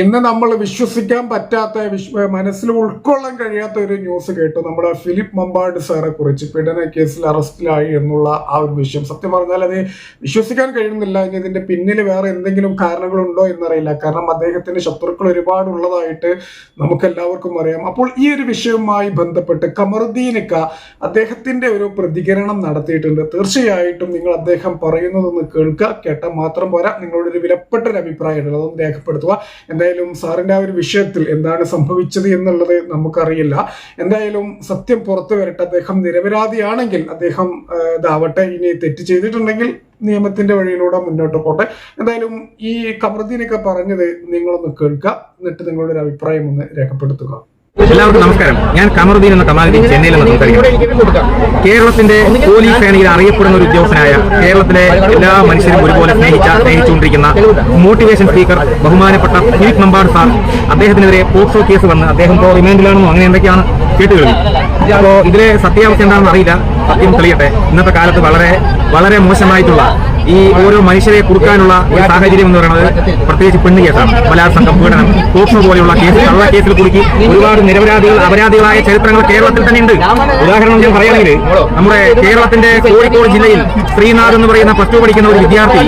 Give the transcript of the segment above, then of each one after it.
ഇന്ന് നമ്മൾ വിശ്വസിക്കാൻ പറ്റാത്ത വിശ്വ മനസ്സിൽ ഉൾക്കൊള്ളാൻ കഴിയാത്ത ഒരു ന്യൂസ് കേട്ടു. നമ്മുടെ ഫിലിപ്പ് മമ്പാട് സാറെ കുറിച്ച് പീഡന കേസിൽ അറസ്റ്റിലായി എന്നുള്ള ആ ഒരു വിഷയം. സത്യം പറഞ്ഞാൽ അത് വിശ്വസിക്കാൻ കഴിയുന്നില്ല. ഇനി ഇതിന്റെ പിന്നിൽ വേറെ എന്തെങ്കിലും കാരണങ്ങളുണ്ടോ എന്നറിയില്ല. കാരണം അദ്ദേഹത്തിന്റെ ശത്രുക്കൾ ഒരുപാട് ഉള്ളതായിട്ട് നമുക്ക് എല്ലാവർക്കും അറിയാം. അപ്പോൾ ഈ ഒരു വിഷയവുമായി ബന്ധപ്പെട്ട് കമറുദ്ദീനിക്ക അദ്ദേഹത്തിന്റെ ഒരു പ്രതികരണം നടത്തിയിട്ടുണ്ട്. തീർച്ചയായിട്ടും നിങ്ങൾ അദ്ദേഹം പറയുന്നതൊന്ന് കേൾക്കുക. കേട്ടാൽ മാത്രം പോരാ. നിങ്ങളുടെ ഒരു വിലപ്പെട്ട ഒരു അഭിപ്രായം അതൊന്ന് രേഖപ്പെടുത്തുക. എന്തായാലും സാറിന്റെ ആ ഒരു വിഷയത്തിൽ എന്താണ് സംഭവിച്ചത് എന്നുള്ളത് നമുക്കറിയില്ല. എന്തായാലും സത്യം പുറത്തു വരട്ടെ. അദ്ദേഹം നിരപരാധിയാണെങ്കിൽ അദ്ദേഹം ഇതാവട്ടെ. ഇനി തെറ്റ് ചെയ്തിട്ടുണ്ടെങ്കിൽ നിയമത്തിന്റെ വഴിയിലൂടെ മുന്നോട്ട് പോട്ടെ. എന്തായാലും ഈ കമറുദ്ദീനൊക്കെ പറഞ്ഞത് നിങ്ങളൊന്ന് കേൾക്കുക. എന്നിട്ട് നിങ്ങളുടെ ഒരു അഭിപ്രായം ഒന്ന് രേഖപ്പെടുത്തുക. എല്ലാവർക്കും നമസ്കാരം. ഞാൻ കമറുദ്ദീൻ എന്ന കമാലുദ്ദീൻ ചെന്നൈയിൽ നിന്ന് സംസാരിക്കുന്നു കേരളത്തിന്റെ പോലീസ് സേനയിൽ അറിയപ്പെടുന്ന ഒരു ഉദ്യോഗസ്ഥനായ കേരളത്തിലെ എല്ലാ മനുഷ്യരും ഒരുപോലെ സ്നേഹിച്ച സ്നേഹിച്ചുകൊണ്ടിരിക്കുന്ന മോട്ടിവേഷൻ സ്പീക്കർ ബഹുമാനപ്പെട്ട ഫിലിപ്പ് നമ്പാട് സാർ. അദ്ദേഹത്തിനെതിരെ പോക്സോ കേസ് വന്ന് അദ്ദേഹം ഇപ്പോൾ റിമാൻഡിലാണെന്നോ അങ്ങനെ എന്തൊക്കെയാണ് കേട്ടുകഴിഞ്ഞു അപ്പോ ഇതിലെ സത്യാവസ്ഥ എന്താണെന്ന് അറിയില്ല. സത്യം തെളിയട്ടെ. ഇന്നത്തെ കാലത്ത് വളരെ വളരെ മോശമായിട്ടുള്ള ഈ ഓരോ മനുഷ്യരെ കുറുക്കാനുള്ള ഒരു സാഹചര്യം എന്ന് പറയുന്നത് പ്രത്യേകിച്ച് പെണ്ണ് കേസാണ്. ബലാത്സംഗം പീഡനം പോക്സോ പോലെയുള്ള കേസ് കള്ള കേസിൽ കുടുക്കി ഒരുപാട് നിരപരാധികൾ അപരാധികളായ ചരിത്രങ്ങൾ കേരളത്തിൽ തന്നെ ഉണ്ട് ഉദാഹരണം ഞാൻ പറയുകയാണെങ്കിൽ നമ്മുടെ കേരളത്തിന്റെ കോഴിക്കോട് ജില്ലയിൽ ശ്രീനാഥ് എന്ന് പറയുന്ന പ്ലസ് പഠിക്കുന്ന ഒരു വിദ്യാർത്ഥി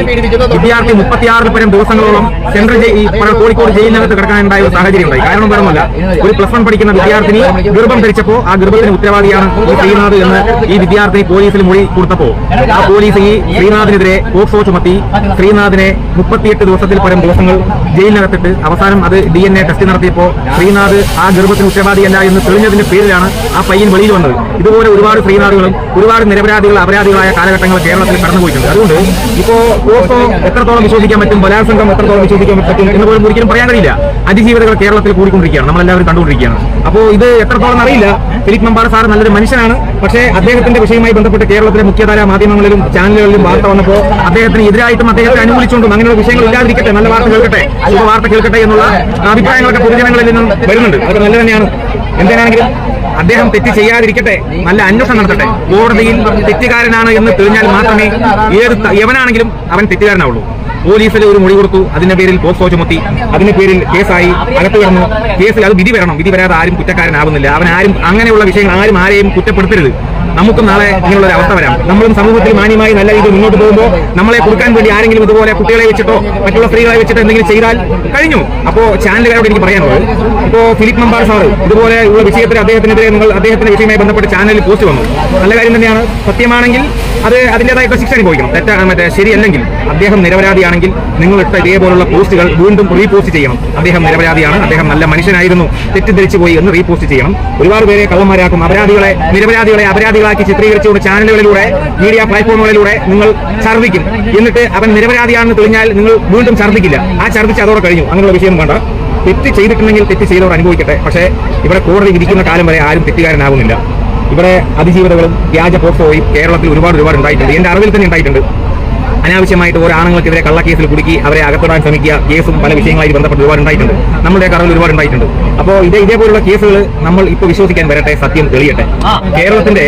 വിദ്യാർത്ഥി മുപ്പത്തിയാറിൽ പരം ദിവസങ്ങളോളം സെൻട്രൽ ഈ കോഴിക്കോട് ജയിലിനകത്ത് കിടക്കാനുണ്ടായ ഒരു സാഹചര്യം ഉണ്ടായി. കാരണം പറഞ്ഞല്ല ഒരു പ്ലസ് വൺ പഠിക്കുന്ന വിദ്യാർത്ഥിനി ഗർഭം ധരിച്ചപ്പോ ആ ഗർഭത്തിന് ഉത്തരവാദിയാണ് ഈ ശ്രീനാഥ് എന്ന് ഈ വിദ്യാർത്ഥി പോലീസിൽ മൊഴി കൊടുത്തപ്പോൾ. ആ പോലീസ് ഈ ശ്രീനാഥിനെതിരെ പോക്സോ ചുമത്തി ശ്രീനാഥിനെ മുപ്പത്തിയെട്ട് ദിവസത്തിൽ പരം ദിവസങ്ങൾ ജയിലിനകത്തിട്ട് അവസാനം അത് ഡി എൻ എ ടെസ്റ്റ് നടത്തിയപ്പോൾ ശ്രീനാഥ് ആ ഗർഭത്തിന് ഉത്തരവാദിയല്ല എന്ന് തെളിഞ്ഞതിന്റെ പേരിലാണ് ആ പയ്യൻ വെളിയിൽ വന്നത്. ഇതുപോലെ ഒരുപാട് ശ്രീനാഥുകളും ഒരുപാട് നിരപരാധികൾ അപരാധികളായ കാലഘട്ടങ്ങൾ കേരളത്തിൽ കടന്നുപോയിട്ടുണ്ട്. അതുകൊണ്ട് ഇപ്പോ പോക്സോ എത്രത്തോളം വിശ്വസിക്കാൻ പറ്റും ബലാത്സംഗം എത്രത്തോളം വിശ്വസിക്കാൻ പറ്റും എന്ന് പോലും ഒരിക്കലും പറയാൻ കഴിയില്ല. അതിജീവിതകൾ കേരളത്തിൽ കൂടിക്കൊണ്ടിരിക്കുകയാണ്. നമ്മളെല്ലാവരും കണ്ടുകൊണ്ടിരിക്കുകയാണ്. അപ്പോൾ ഇത് എത്രത്തോളം അറിയില്ല. ഫിലിപ്പ് മമ്പാട് സാർ നല്ലൊരു മനുഷ്യനാണ്. പക്ഷേ അദ്ദേഹത്തിന്റെ വിഷയവുമായി ബന്ധപ്പെട്ട് കേരളത്തിലെ മുഖ്യധാര മാധ്യമങ്ങളിലും ചാനലുകളിലും വാർത്ത വന്നപ്പോൾ അദ്ദേഹത്തിന് എതിരായിട്ടും അദ്ദേഹത്തെ അനുകൂലിച്ചുകൊണ്ടും അങ്ങനെയുള്ള വിഷയങ്ങൾ ഇല്ലാതിരിക്കട്ടെ. നല്ല വാർത്ത കേൾക്കട്ടെ. ശുഭ വാർത്ത കേൾക്കട്ടെ എന്നുള്ള അഭിപ്രായങ്ങളൊക്കെ പൊതുജനങ്ങളിൽ നിന്നും വരുന്നുണ്ട്. അതൊക്കെ നല്ല തന്നെയാണ്. എന്തിനാണെങ്കിലും അദ്ദേഹം തെറ്റ് ചെയ്യാതിരിക്കട്ടെ. നല്ല അന്വേഷണം നടത്തട്ടെ. കോടതിയിൽ തെറ്റുകാരനാണ് എന്ന് തെളിഞ്ഞാൽ മാത്രമേ ഏത് എവനാണെങ്കിലും അവൻ തെറ്റുകാരനാവുള്ളൂ. പോലീസിൽ ഒരു മൊഴി കൊടുത്തു. അതിന്റെ പേരിൽ പോക്സോ ചുമത്തി. അതിന്റെ പേരിൽ കേസായി അകത്ത് കിടന്നു. കേസിൽ അത് വിധി വരണം. വിധി വരാതെ ആരും കുറ്റക്കാരനാവുന്നില്ല. അവൻ ആരും അങ്ങനെയുള്ള വിഷയങ്ങൾ ആരും ആരെയും കുറ്റപ്പെടുത്തരുത്. നമുക്കും നാളെ ഇങ്ങനെയുള്ള ഒരു അവസ്ഥ വരാം. നമ്മളും സമൂഹത്തിൽ മാന്യമായി നല്ല രീതിയിൽ മുന്നോട്ട് പോകുമ്പോൾ നമ്മളെ കൊടുക്കാൻ വേണ്ടി ആരെങ്കിലും ഇതുപോലെ കുട്ടികളെ വെച്ചിട്ടോ മറ്റുള്ള സ്ത്രീകളെ വെച്ചിട്ടോ എന്തെങ്കിലും ചെയ്താൽ കഴിഞ്ഞു. അപ്പോൾ ചാനലുകാരോട് എനിക്ക് പറയാനുള്ളത് ഇപ്പോൾ ഫിലിപ്പ് മമ്പാർ സാർ ഇതുപോലെ ഉള്ള വിഷയത്തിൽ അദ്ദേഹത്തിനെതിരെ നിങ്ങൾ അദ്ദേഹത്തിന്റെ വിഷയമായി ബന്ധപ്പെട്ട് ചാനലിൽ പോസ്റ്റ് വന്നു. നല്ല കാര്യം തന്നെയാണ്. സത്യമാണെങ്കിൽ അത് അതിന്റേതായിട്ടുള്ള ശിക്ഷ അനുഭവിക്കണം തെറ്റാ മറ്റേ ശരിയല്ലെങ്കിൽ അദ്ദേഹം നിരപരാധിയാണെങ്കിൽ നിങ്ങൾ ഇട്ട ഇതേപോലുള്ള പോസ്റ്റുകൾ വീണ്ടും റീപോസ്റ്റ് ചെയ്യണം. അദ്ദേഹം നിരപരാധിയാണ്. അദ്ദേഹം നല്ല മനുഷ്യനായിരുന്നു. തെറ്റിദ്ധരിച്ചു പോയി എന്ന് റീപോസ്റ്റ് ചെയ്യണം. ഒരുപാട് പേരെ കള്ളന്മാരാക്കും. അപരാധികളെ നിരപരാധികളെ അപരാധികളാക്കി ചിത്രീകരിച്ചുകൊണ്ട് ചാനലുകളിലൂടെ മീഡിയ പ്ലാറ്റ്ഫോമുകളിലൂടെ നിങ്ങൾ ഛർദ്ദിക്കും. എന്നിട്ട് അവൻ നിരപരാധിയാണെന്ന് തെളിഞ്ഞാൽ നിങ്ങൾ വീണ്ടും ഛർദ്ദിക്കില്ല. ആ ഛർദ്ദിച്ച് അതോടെ കഴിഞ്ഞു. അങ്ങനെയുള്ള വിഷയം വേണ്ട. തെറ്റ് ചെയ്തിട്ടുണ്ടെങ്കിൽ തെറ്റ് ചെയ്തവർ അനുഭവിക്കട്ടെ. പക്ഷേ ഇവിടെ കോടതി വിധിക്കുന്ന കാലം വരെ ആരും തെറ്റുകാരനാവുന്നില്ല. ഇവിടെ അതിജീവിതകളും വ്യാജ പോക്സോയും കേരളത്തിൽ ഒരുപാട് ഒരുപാട് ഉണ്ടായിട്ടുണ്ട്. എന്റെ അറിവിൽ തന്നെ ഉണ്ടായിട്ടുണ്ട്. അനാവശ്യമായിട്ട് ഓരോ ആണുങ്ങൾക്കെതിരെ കള്ളക്കേസിൽ കുടുക്കി അവരെ അകത്തിടാൻ ശ്രമിക്കുക കേസും പല വിഷയങ്ങളായി ബന്ധപ്പെട്ട് ഒരുപാട് ഉണ്ടായിട്ടുണ്ട്. നമ്മുടെ കറവിൽ ഒരുപാട് ഉണ്ടായിട്ടുണ്ട്. അപ്പോൾ ഇതേ ഇതേപോലുള്ള കേസുകൾ നമ്മൾ ഇപ്പോൾ വിശ്വസിക്കാൻ വരട്ടെ സത്യം തെളിയട്ടെ. കേരളത്തിന്റെ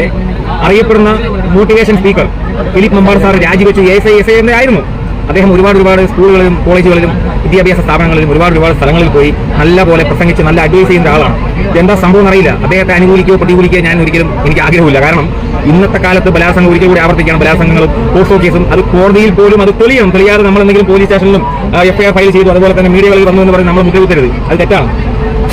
അറിയപ്പെടുന്ന motivation speaker Philip Mambad sir രാജിവെച്ചു എസ് ഐ എസ് ഐ എന്നെ ആയിരുന്നു. അദ്ദേഹം ഒരുപാട് ഒരുപാട് സ്കൂളുകളിലും കോളേജുകളിലും വിദ്യാഭ്യാസ സ്ഥാപനങ്ങളിലും ഒരുപാട് ഒരുപാട് സ്ഥലങ്ങളിൽ പോയി നല്ല പോലെ പ്രസംഗിച്ച് നല്ല അഡ്വൈസ് ചെയ്യുന്ന ആളാണ് എന്താ സംഭവം അറിയില്ല അദ്ദേഹത്തെ അനുകൂലിക്കുകയോ പ്രതികൂലിക്കുകയോ ഞാൻ ഒരിക്കലും എനിക്ക് ആഗ്രഹമില്ല. കാരണം ഇന്നത്തെ കാലത്ത് ബലാത്സംഗം ഒരിക്കൽ കൂടി ആവർത്തിക്കണം ബലാത്സംഗങ്ങളും പോസ്റ്റോ കേസും അത് കോടതിയിൽ പോലും അത് തെളിയണം തെളിയാതെ നമ്മൾ എന്തെങ്കിലും പോലീസ് സ്റ്റേഷനിലും എഫ്ഐആർ ഫയൽ ചെയ്തു. അതുപോലെ തന്നെ മീഡിയകളിൽ വന്നു എന്ന് പറഞ്ഞ് നമ്മൾ മുദ്രകുത്തരുത്. അത് തെറ്റാണ്.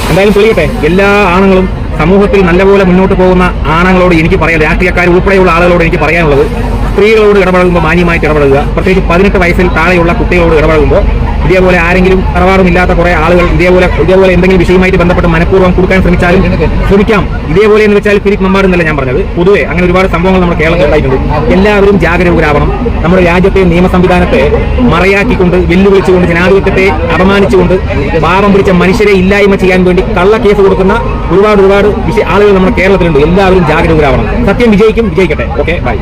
എന്തായാലും തെളിയട്ടെ. എല്ലാ ആണുങ്ങളും സമൂഹത്തിൽ നല്ലപോലെ മുന്നോട്ട് പോകുന്ന ആണുങ്ങളോട് എനിക്ക് പറയാം രാഷ്ട്രീയക്കാർ ഉൾപ്പെടെയുള്ള ആളുകളോട് എനിക്ക് പറയാനുള്ളത് സ്ത്രീകളോട് ഇടപഴകുമ്പോൾ മാന്യമായിട്ട് ഇടപഴകുക. പ്രത്യേകിച്ച് പതിനെട്ട് വയസ്സിൽ താഴെയുള്ള കുട്ടികളോട് ഇടപഴകുമ്പോൾ ഇതേപോലെ ആരെങ്കിലും തറവാറുമില്ലാത്ത കുറെ ആളുകൾ ഇതേപോലെ ഇതേപോലെ എന്തെങ്കിലും വിഷയവുമായിട്ട് ബന്ധപ്പെട്ട് മനഃപൂർവം കൊടുക്കാൻ ശ്രമിച്ചാലും ശ്രമിക്കാം. ഇതേപോലെ എന്ന് വെച്ചാൽ ഫിലിപ്പ് മമ്പാട് എന്നല്ല ഞാൻ പറഞ്ഞത്. പൊതുവെ അങ്ങനെ ഒരുപാട് സംഭവങ്ങൾ നമ്മുടെ കേരളത്തിൽ ഉണ്ടായിട്ടുണ്ട്. എല്ലാവരും ജാഗരൂകരാവണം നമ്മുടെ രാജ്യത്തെ നിയമ സംവിധാനത്തെ മറയാക്കിക്കൊണ്ട് വെല്ലുവിളിച്ചുകൊണ്ട് ജനാധിപത്യത്തെ അപമാനിച്ചുകൊണ്ട് പാപം പിടിച്ച മനുഷ്യരെ ഇല്ലായ്മ ചെയ്യാൻ വേണ്ടി കള്ള കേസ് കൊടുക്കുന്ന ഒരുപാട് ഒരുപാട് ആളുകൾ നമ്മുടെ കേരളത്തിലുണ്ട്. എല്ലാവരും ജാഗരൂകരാവണം സത്യം വിജയിക്കും. വിജയിക്കട്ടെ. Okay bye